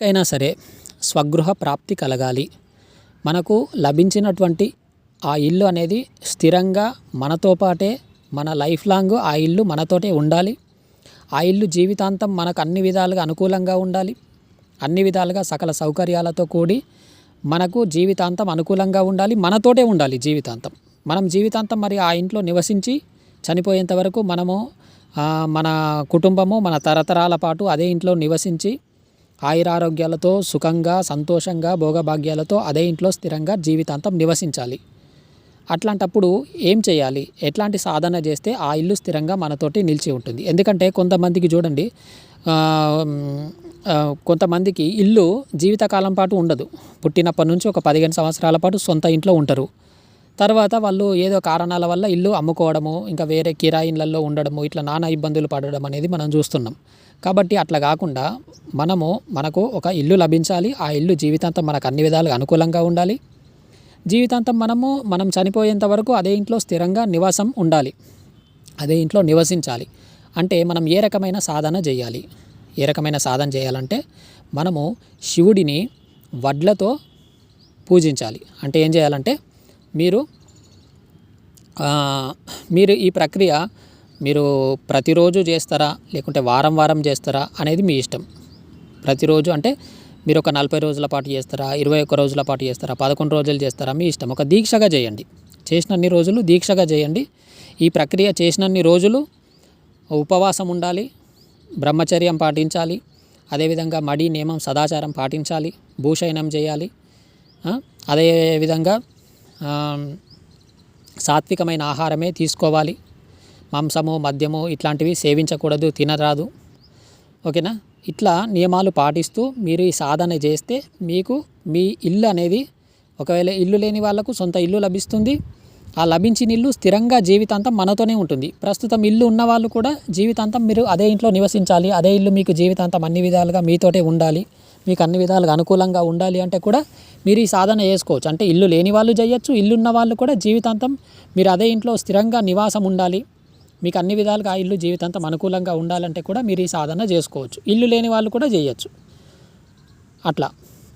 అయినా సరే స్వగృహ ప్రాప్తి కలగాలి. మనకు లభించినటువంటి ఆ ఇల్లు అనేది స్థిరంగా మనతో పాటే మన లైఫ్ లాంగ్ ఆ ఇల్లు మనతోటే ఉండాలి. ఆ ఇల్లు జీవితాంతం మనకు అన్ని విధాలుగా అనుకూలంగా ఉండాలి. అన్ని విధాలుగా సకల సౌకర్యాలతో కూడి మనకు జీవితాంతం అనుకూలంగా ఉండాలి మనతోటే ఉండాలి జీవితాంతం. మనం జీవితాంతం మరి ఆ ఇంట్లో నివసించి చనిపోయేంత వరకు మనము మన కుటుంబము మన తరతరాల పాటు అదే ఇంట్లో నివసించి ఆయురారోగ్యాలతో సుఖంగా సంతోషంగా భోగభాగ్యాలతో అదే ఇంట్లో స్థిరంగా జీవితాంతం నివసించాలి. అట్లాంటప్పుడు ఏం చేయాలి? ఎట్లాంటి సాధన చేస్తే ఆ ఇల్లు స్థిరంగా మనతోటి నిలిచి ఉంటుంది? ఎందుకంటే కొంతమందికి చూడండి కొంతమందికి ఇల్లు జీవితకాలం పాటు ఉండదు. పుట్టినప్పటి నుంచి ఒక పదిహేను సంవత్సరాల పాటు సొంత ఇంట్లో ఉంటారు. తర్వాత వాళ్ళు ఏదో కారణాల వల్ల ఇల్లు అమ్ముకోవడము ఇంకా వేరే కిరాయిన్లలో ఉండడము ఇట్లా నానా ఇబ్బందులు పడడం అనేది మనం చూస్తున్నాం. కాబట్టి అట్లా కాకుండా మనము మనకు ఒక ఇల్లు లభించాలి. ఆ ఇల్లు జీవితాంతం మనకు అన్ని విధాలుగా అనుకూలంగా ఉండాలి. జీవితాంతం మనము మనం చనిపోయేంత వరకు అదే ఇంట్లో స్థిరంగా నివాసం ఉండాలి. అదే ఇంట్లో నివసించాలి. అంటే మనం ఏ రకమైన సాధన చేయాలి? ఏ రకమైన సాధన చేయాలంటే మనము శివుడిని వడ్లతో పూజించాలి. అంటే ఏం చేయాలంటే మీరు మీరు ఈ ప్రక్రియ మీరు ప్రతిరోజు చేస్తారా? లేకుంటే వారం వారం చేస్తారా? అనేది మీ ఇష్టం. ప్రతిరోజు అంటే మీరు ఒక నలభై రోజుల పాటు చేస్తారా? ఇరవై ఒక్క రోజుల పాటు చేస్తారా? పదకొండు రోజులు చేస్తారా? మీ ఇష్టం. ఒక దీక్షగా చేయండి. చేసినన్ని రోజులు దీక్షగా చేయండి. ఈ ప్రక్రియ చేసినన్ని రోజులు ఉపవాసం ఉండాలి బ్రహ్మచర్యం పాటించాలి అదేవిధంగా మడి నియమం సదాచారం పాటించాలి భూషయనం చేయాలి అదేవిధంగా సాత్వికమైన ఆహారమే తీసుకోవాలి. మాంసము మద్యము ఇట్లాంటివి సేవించకూడదు తినరాదు. ఓకేనా? ఇట్లా నియమాలు పాటిస్తూ మీరు ఈ సాధన చేస్తే మీకు మీ ఇల్లు అనేది ఒకవేళ ఇల్లు లేని వాళ్ళకు సొంత ఇల్లు లభిస్తుంది. ఆ లభించిన ఇల్లు స్థిరంగా జీవితాంతం మనతోనే ఉంటుంది. ప్రస్తుతం ఇల్లు ఉన్న వాళ్ళు కూడా జీవితాంతం మీరు అదే ఇంట్లో నివసించాలి. అదే ఇల్లు మీకు జీవితాంతం అన్ని విధాలుగా మీతోటే ఉండాలి. మీకు అన్ని విధాలుగా అనుకూలంగా ఉండాలి అంటే కూడా మీరు ఈ సాధన చేసుకోవచ్చు. అంటే ఇల్లు లేని వాళ్ళు చేయొచ్చు ఇల్లున్న వాళ్ళు కూడా జీవితాంతం మీరు అదే ఇంట్లో స్థిరంగా నివాసం ఉండాలి. మీకు అన్ని విధాలుగా ఆ ఇల్లు జీవితాంతం అనుకూలంగా ఉండాలంటే కూడా మీరు ఈ సాధన చేసుకోవచ్చు. ఇల్లు లేని వాళ్ళు కూడా చేయొచ్చు. అట్లా.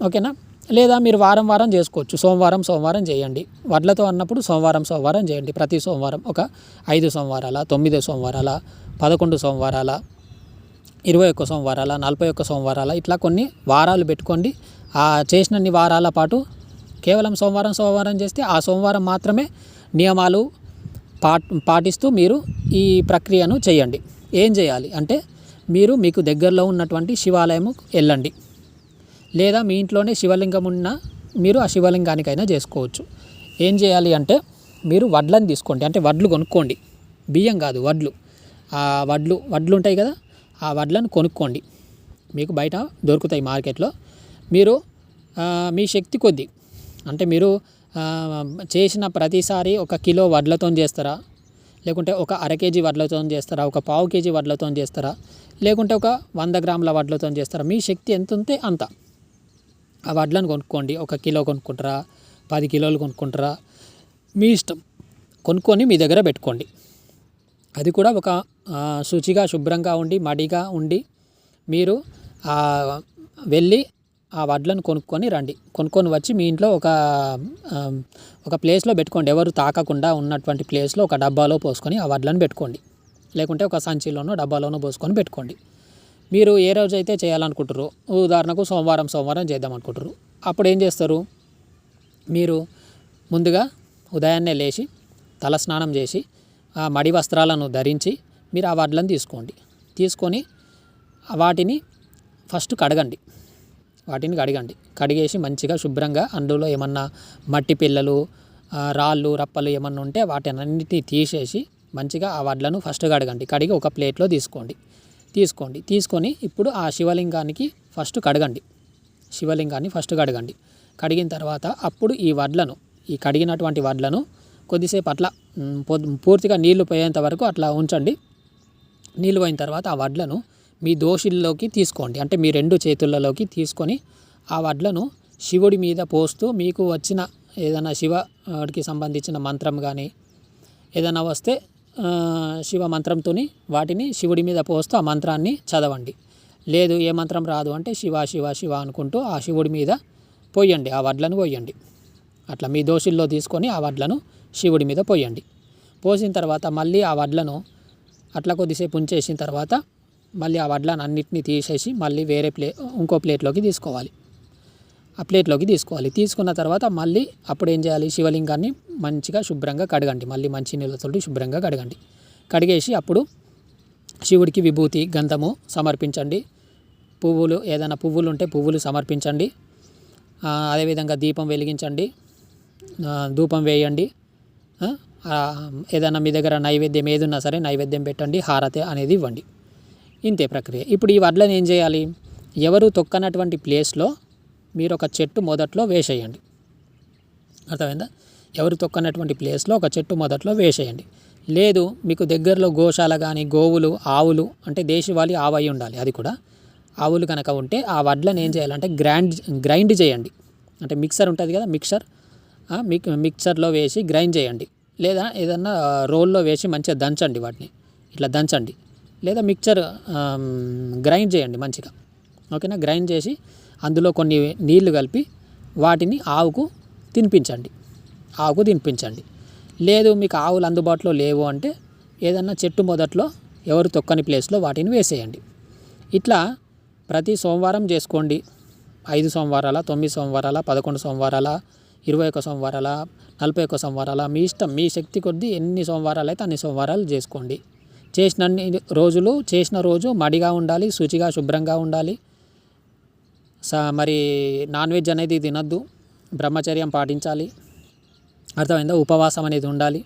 ఓకేనా? లేదా మీరు వారం వారం చేసుకోవచ్చు. సోమవారం సోమవారం చేయండి. వడ్లతో అన్నప్పుడు సోమవారం సోమవారం చేయండి. ప్రతి సోమవారం ఒక ఐదు సోమవారాల తొమ్మిది సోమవారాల పదకొండు సోమవారాల ఇరవై ఒక్క సోమవారాల నలభై ఒక్క సోమవారాల ఇట్లా కొన్ని వారాలు పెట్టుకోండి. ఆ చేసినన్ని వారాల పాటు కేవలం సోమవారం సోమవారం చేస్తే ఆ సోమవారం మాత్రమే నియమాలు పా పాటిస్తూ మీరు ఈ ప్రక్రియను చేయండి. ఏం చేయాలి అంటే మీరు మీకు దగ్గరలో ఉన్నటువంటి శివాలయము వెళ్ళండి. లేదా మీ ఇంట్లోనే శివలింగం ఉన్న మీరు ఆ శివలింగానికైనా చేసుకోవచ్చు. ఏం చేయాలి అంటే మీరు వడ్లను తీసుకోండి. అంటే వడ్లు కొనుక్కోండి. బియ్యం కాదు వడ్లు. ఆ వడ్లు వడ్లు ఉంటాయి కదా? ఆ వడ్లను కొనుక్కోండి. మీకు బయట దొరుకుతాయి మార్కెట్లో. మీరు మీ శక్తి కొద్దీ అంటే మీరు చేసిన ప్రతిసారి ఒక కిలో వడ్లతో చేస్తారా? లేకుంటే ఒక అర కేజీ వడ్లతో చేస్తారా? ఒక పావు కేజీ వడ్లతో చేస్తారా? లేకుంటే ఒక వంద గ్రాముల వడ్లతో చేస్తారా? మీ శక్తి ఎంత ఉంటే అంత. ఆ వడ్లను కొనుక్కోండి. ఒక కిలో కొనుక్కుంటారా? పది కిలోలు కొనుక్కుంటారా? మీ ఇష్టం. కొనుక్కొని మీ దగ్గర పెట్టుకోండి. అది కూడా ఒక శుచిగా శుభ్రంగా ఉండి మడిగా ఉండి మీరు వెళ్ళి ఆ వడ్లను కొనుక్కొని రండి. కొనుక్కొని వచ్చి మీ ఇంట్లో ఒక ఒక ప్లేస్లో పెట్టుకోండి. ఎవరు తాకకుండా ఉన్నటువంటి ప్లేస్లో ఒక డబ్బాలో పోసుకొని ఆ వడ్లను పెట్టుకోండి. లేకుంటే ఒక సంచిలోనో డబ్బాలోనో పోసుకొని పెట్టుకోండి. మీరు ఏ రోజు అయితే చేయాలనుకుంటారు ఉదాహరణకు సోమవారం సోమవారం చేద్దాం అనుకుంటారు అప్పుడు ఏం చేస్తారు? మీరు ముందుగా ఉదయాన్నే లేచి తల స్నానం చేసి మడి వస్త్రాలను ధరించి మీరు ఆ వడ్లను తీసుకోండి. తీసుకొని వాటిని ఫస్ట్ కడగండి. వాటిని కడగండి. కడిగేసి మంచిగా శుభ్రంగా అందులో ఏమన్నా మట్టి పిల్లలు రాళ్ళు రప్పలు ఏమన్నా ఉంటే వాటిని అన్నిటిని తీసేసి మంచిగా ఆ వడ్లను ఫస్ట్ కడగండి. కడిగి ఒక ప్లేట్లో తీసుకోండి. తీసుకోండి. తీసుకొని ఇప్పుడు ఆ శివలింగానికి ఫస్ట్ కడగండి. శివలింగాన్ని ఫస్ట్ కడగండి. కడిగిన తర్వాత అప్పుడు ఈ వడ్లను ఈ కడిగినటువంటి వడ్లను కొద్దిసేపు అట్లా పూర్తిగా నీళ్ళు పోయేంత వరకు అట్లా ఉంచండి. నీళ్ళు పోయిన తర్వాత ఆ వడ్లను మీ దోషుల్లోకి తీసుకోండి. అంటే మీ రెండు చేతులలోకి తీసుకొని ఆ వడ్లను శివుడి మీద పోస్తూ మీకు వచ్చిన ఏదైనా శివడికి సంబంధించిన మంత్రం కానీ ఏదైనా వస్తే శివ మంత్రంతో వాటిని శివుడి మీద పోస్తూ ఆ మంత్రాన్ని చదవండి. లేదు ఏ మంత్రం రాదు అంటే శివ శివ శివ అనుకుంటూ ఆ శివుడి మీద పోయండి ఆ వడ్లను పోయండి. అట్లా మీ దోషుల్లో తీసుకొని ఆ వడ్లను శివుడి మీద పోయండి. పోసిన తర్వాత మళ్ళీ ఆ వడ్లను అట్లా కొద్దిసేపు ఉంచేసిన తర్వాత మళ్ళీ ఆ వడ్లను అన్నిటిని తీసేసి మళ్ళీ వేరే ప్లే ఇంకో ప్లేట్లోకి తీసుకోవాలి. ఆ ప్లేట్లోకి తీసుకోవాలి. తీసుకున్న తర్వాత మళ్ళీ అప్పుడు ఏం చేయాలి? శివలింగాన్ని మంచిగా శుభ్రంగా కడగండి. మళ్ళీ మంచి నీళ్ళతోటి శుభ్రంగా కడగండి. కడిగేసి అప్పుడు శివుడికి విభూతి గంధము సమర్పించండి. పువ్వులు ఏదైనా పువ్వులు ఉంటే పువ్వులు సమర్పించండి. అదేవిధంగా దీపం వెలిగించండి. ధూపం వేయండి. ఏదైనా మీ దగ్గర నైవేద్యం ఏది ఉన్నా సరే నైవేద్యం పెట్టండి హారతి అనేది ఇవ్వండి. ఇంతే ప్రక్రియ. ఇప్పుడు ఈ వడ్లను ఏం చేయాలి? ఎవరు తొక్కనటువంటి ప్లేస్లో మీరు ఒక చెట్టు మొదట్లో వేసేయండి. అర్థమైందా? ఎవరు తొక్కనటువంటి ప్లేస్లో ఒక చెట్టు మొదట్లో వేసేయండి. లేదు మీకు దగ్గరలో గోశాల కానీ గోవులు ఆవులు అంటే దేశవాళీ ఆవై ఉండాలి అది కూడా. ఆవులు కనుక ఉంటే ఆ వడ్లను ఏం చేయాలంటే గ్రైండ్ గ్రైండ్ చేయండి. అంటే మిక్సర్ ఉంటుంది కదా మిక్సర్. మిక్ మిక్సర్లో వేసి గ్రైండ్ చేయండి. లేదా ఏదన్నా రోల్లో వేసి మంచిగా దంచండి వాటిని. ఇట్లా దంచండి. లేదా మిక్చర్ గ్రైండ్ చేయండి మంచిగా. ఓకేనా? గ్రైండ్ చేసి అందులో కొన్ని నీళ్ళు కలిపి వాటిని ఆవుకు తినిపించండి. ఆవుకు తినిపించండి. లేదు మీకు ఆవులు అందుబాటులో లేవు అంటే ఏదన్నా చెట్టు మొదట్లో ఎవరు తొక్కని ప్లేస్లో వాటిని వేసేయండి. ఇట్లా ప్రతి సోమవారం చేసుకోండి. ఐదు సోమవారాల తొమ్మిది సోమవారాల పదకొండు సోమవారాల ఇరవై ఒక సోమవారాల నలభై ఒక సోమవారాల మీ ఇష్టం మీ శక్తి కొద్దీ ఎన్ని సోమవారాలు అయితే అన్ని సోమవారాలు చేసుకోండి. చేసినన్ని రోజులు చేసిన రోజు మడిగా ఉండాలి శుచిగా శుభ్రంగా ఉండాలి. స మరి నాన్ వెజ్ అనేది తినద్దు బ్రహ్మచర్యం పాటించాలి అర్థమైందా? ఉపవాసం అనేది ఉండాలి.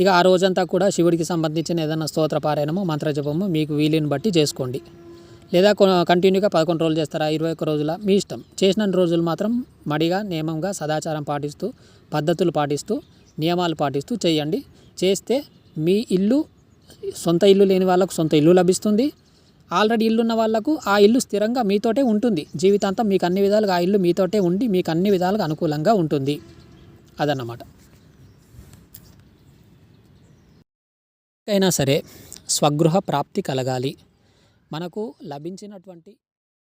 ఇక ఆ రోజంతా కూడా శివుడికి సంబంధించిన ఏదైనా స్తోత్ర పారాయణము మంత్రజపము మీకు వీలుని బట్టి చేసుకోండి. లేదా కొ- కంటిన్యూగా పదకొండు రోజులు చేస్తారా? ఇరవై ఒక్క రోజుల? మీ ఇష్టం. చేసిన రోజులు మాత్రం మడిగా నియమంగా సదాచారం పాటిస్తూ పద్ధతులు పాటిస్తూ నియమాలు పాటిస్తూ చేయండి. చేస్తే మీ ఇల్లు సొంత ఇల్లు లేని వాళ్ళకు సొంత ఇల్లు లభిస్తుంది. ఆల్రెడీ ఇల్లున్న వాళ్ళకు వాళ్ళకు ఆ ఇల్లు స్థిరంగా మీతోటే ఉంటుంది. జీవితాంతం మీకు అన్ని విధాలుగా ఆ ఇల్లు మీతోటే ఉండి మీకు అన్ని విధాలుగా అనుకూలంగా ఉంటుంది. అదన్నమాట. అయినా సరే స్వగృహ ప్రాప్తి కలగాలి. మనకు లభించినటువంటి